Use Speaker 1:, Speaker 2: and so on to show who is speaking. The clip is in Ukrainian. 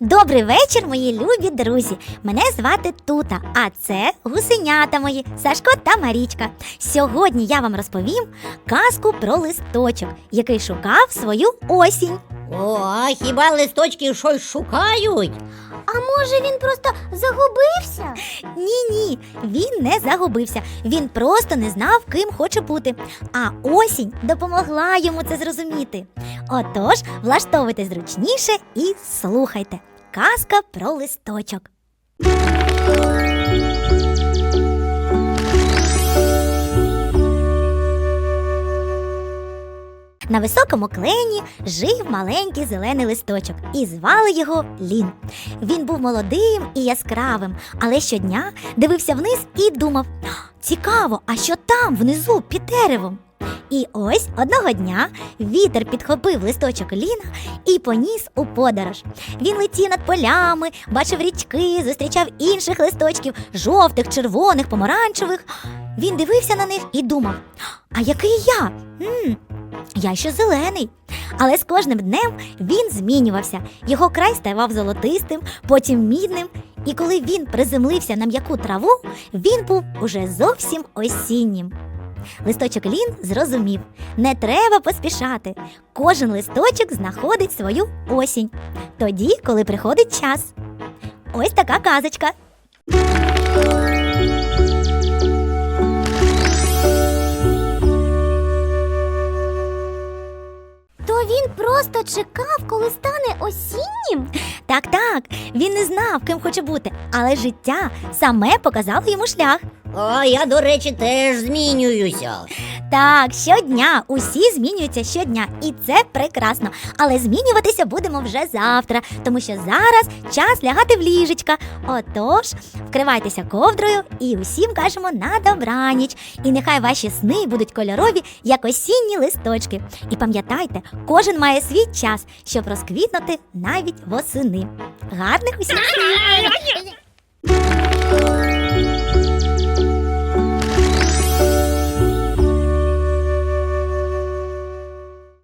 Speaker 1: Добрий вечір, мої любі друзі. Мене звати Тута, а це гусенята мої Сашко та Марічка. Сьогодні я вам розповім казку про листочок, який шукав свою осінь.
Speaker 2: О, а хіба листочки щось шукають?
Speaker 1: А може він просто загубився? Ні, ні, він не загубився. Він просто не знав, ким хоче бути. А осінь допомогла йому це зрозуміти. Отож, влаштовуйте зручніше і слухайте. Казка про листочок. На високому клені жив маленький зелений листочок, і звали його Лін. Він був молодим і яскравим, але щодня дивився вниз і думав: цікаво, а що там внизу під деревом? І ось одного дня вітер підхопив листочок Ліна і поніс у подорож. Він летів над полями, бачив річки, зустрічав інших листочків жовтих, червоних, помаранчевих. Він дивився на них і думав: а який я? м я ще зелений. Але з кожним днем він змінювався. Його край ставав золотистим, потім мідним. І коли він приземлився на м'яку траву, він був уже зовсім осіннім. Листочок Лін зрозумів: не треба поспішати. Кожен листочок знаходить свою осінь. Тоді, коли приходить час. Ось така казочка.
Speaker 3: Він просто чекав, коли стане осіннім?
Speaker 1: Так, так, він не знав, ким хоче бути, але життя саме показало йому шлях.
Speaker 2: О, я, до речі, теж змінююся.
Speaker 1: Так, щодня усі змінюються щодня, і це прекрасно. Але змінюватися будемо вже завтра, тому що зараз час лягати в ліжечка. Отож, вкривайтеся ковдрою і усім кажемо на добраніч. І нехай ваші сни будуть кольорові, як осінні листочки. І пам'ятайте, кожен має свій час, щоб розквітнути навіть восени. Гарних снів!